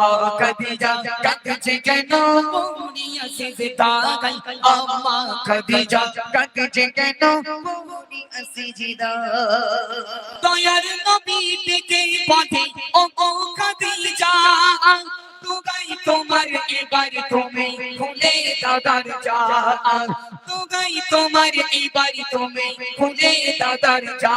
আম্মা খাদিজা, কাঁদছে কেন? বুড়িয়া সিজদায় আম্মা খাদিজা, কাঁদছে কেন? বুড়িয়া সিজদায় দয়ার নবী ডেকে বলে ও গো খাদিজা তুগাই তোমার এবার তুমি খুলে দাদার যা তুগাই তোমার এবার তুমি খুলে দাদার যা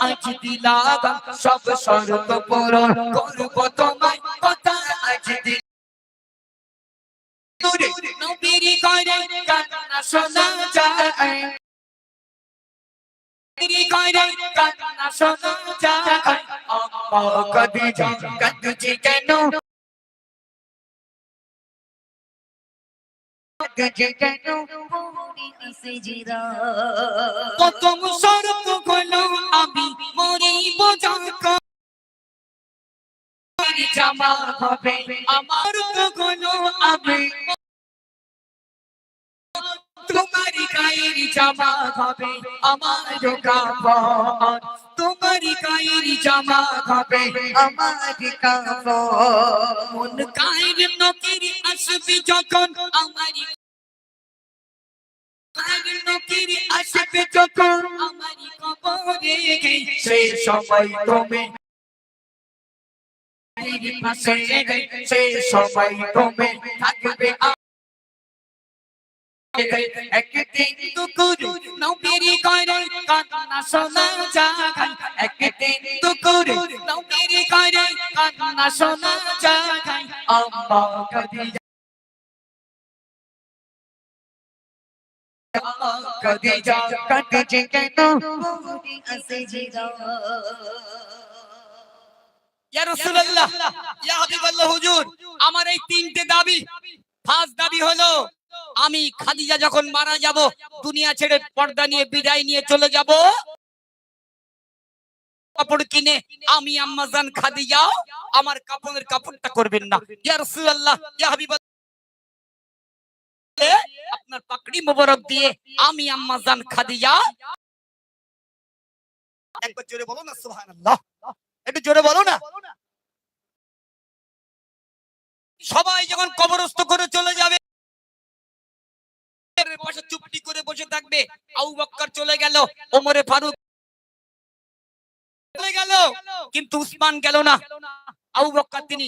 আজ দিলাম সব শর্ত পূরণ করব তোমায়। কথা আজ দিলাম। নবীর ঘরে কান্না শোনা যায়। কান্না শোনা যায়। আম্মা খাদিজা কেন? কাঁদছে কেন? জামা আমার তো কোনো আমি তোমার গায়ের জামা হবে। আমার কাপড় তোমার গায়ের জামা হবে। আমার কাপড় মন গায়ের নকির আসবে যখন আমার আসবে যখন আমার কবরে সেই সময় তুমি পাশে সেই সময় তুমি থাকবে একদিন দুকুর নবীর ঘরে কান্না শোনা যায় একদিন দুকুর নবীর ঘরে কান্না শোনা যায় আম্মা খাদিজা আম্মা খাদিজা কাঁদছে কেন আমার এই তিনটে দাবি। ফার্স্ট দাবি হলো, আমি খাদিজা যখন মারা যাব, দুনিয়া ছেড়ে পর্দা নিয়ে, বিদায় নিয়ে চলে যাব। কাপড় কিনে আমি আম্মাজান খাদিজা, আমার কাপড়ের কাপড়টা করবেন না। ইয়া আপনার পাকড়ি মোবারক দিয়ে আমি আম্মাজান খাদিজা। একবার জোরে বলো না, সুবহানাল্লাহ। একটু জোরে বলো না। সবাই যখন কবরস্থ করে চলে যাবে পাশে চুপটি করে বসে থাকবে আবু বক্কর চলে গেল ওমরে ফারুক চলে গেল কিন্তু উসমান গেল না। আবু বক্কর তিনি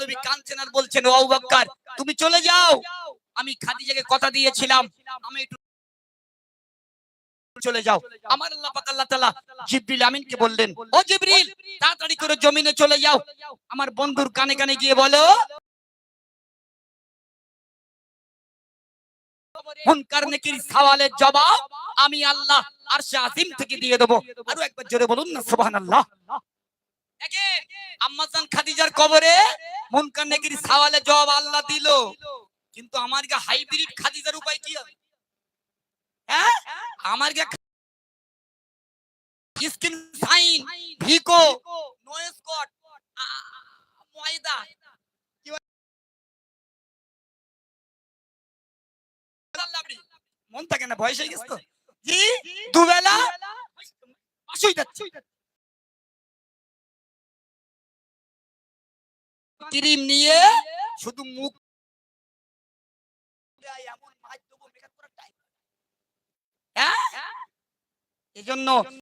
নবী কাঁদছেন বলছেন ও আবু বক্কর তুমি চলে যাও। আমি খাদিজাকে কথা দিয়েছিলাম। আমি একটু চলে যাও। আমার আল্লাহ পাক আল্লাহ তাআলা জিবরিল আমিনকে বললেন, ও জিবরিল, তাড়াতাড়ি করে জমিনে চলে যাও। আমার বন্ধুর কানে কানে গিয়ে বলো মুনকার নেকির সওয়ালের জবাব আমি আল্লাহ আরশে থেকে দিয়ে দেব। আরও একবার জোরে বলুন না, সুবহানাল্লাহ। খাদিজার কবরে মুনকার নেকির সওয়ালের জবাব আল্লাহ দিল। কিন্তু আমার হাইব্রিড খাদিজার উপায় কি হ্যাঁ? আমার স্কিন সাইন, ভিকো, নয়েস কট ময়দা। মন থাকে না বয়স হয়ে গেছে তো? জি? দুবেলা? যাচ্ছে। ক্রিম নিয়ে শুধু মুখ এমন মাছ দেবো, মেকআপ এজন্য